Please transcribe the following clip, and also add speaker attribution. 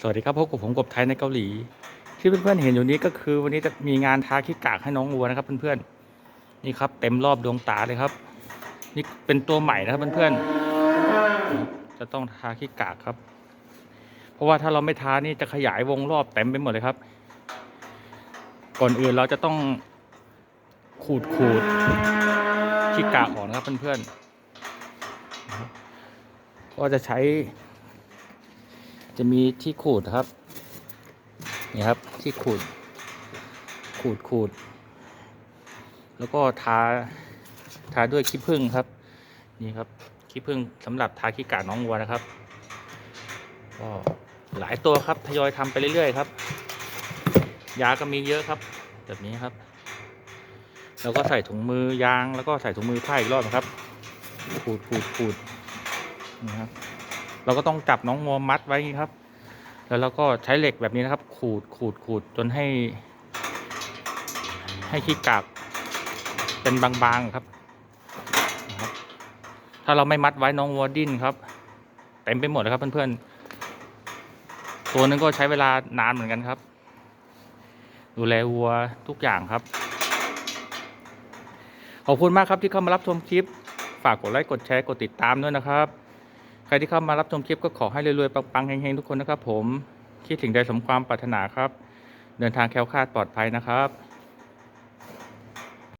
Speaker 1: สวัสดีครับพบกับผมกบไทยในเกาหลี ที่เพื่อนๆเห็นอยู่นี้ก็คือ วันนี้จะมีงานทาขี้กากให้น้องวัวนะครับเพื่อนๆนี่ครับ เต็มรอบดวงตาเลยครับ นี่เป็นตัวใหม่นะครับเพื่อนๆจะต้องทาขี้กากครับ เพราะว่าถ้าเราไม่ทานี่จะขยายวงรอบเต็มไปหมดเลยครับ ก่อนอื่นเราจะต้องขูดขูดขี้กากออกนะครับเพื่อนๆก็จะใช้ จะมีที่ขูดครับ นี่ครับที่ขูด ขูดขูด แล้วก็ทา ทาด้วยขี้ผึ้งครับ นี่ครับขี้ผึ้งสำหรับทาขี้กากน้องวัวนะครับ ก็หลายตัวครับทยอยทำไปเรื่อยๆครับ ยาก็มีเยอะครับ แบบนี้ครับ แล้วก็ใส่ถุงมือยางแล้วก็ใส่ถุงมือผ้าอีกรอบนะครับขูดขูดขูดนี่ครับ เราก็ต้องจับน้องงัวมัดไว้นี้ครับ แล้วเราก็ใช้เหล็กแบบนี้นะครับ ขูดขูดขูดจนให้ ให้ขี้กากเป็นบางๆครับนะครับ ถ้าเราไม่มัดไว้น้องวัวดิ้นครับเต็มไปหมดเลยครับเพื่อนๆ ตัวนึงก็ใช้เวลานานเหมือนกันครับ ดูแลวัวทุกอย่างครับ ขอบคุณมากครับที่เข้ามารับชมคลิป ฝากกดไลค์กดแชร์กดติดตามด้วยนะครับ ใครที่เข้ามารับชมคลิปก็ขอให้รวยๆ ปังๆเฮงๆ ทุกคนนะครับผม คิดถึงใดสมความปรารถนาครับ เดินทางแคล้วคลาดปลอดภัยนะครับ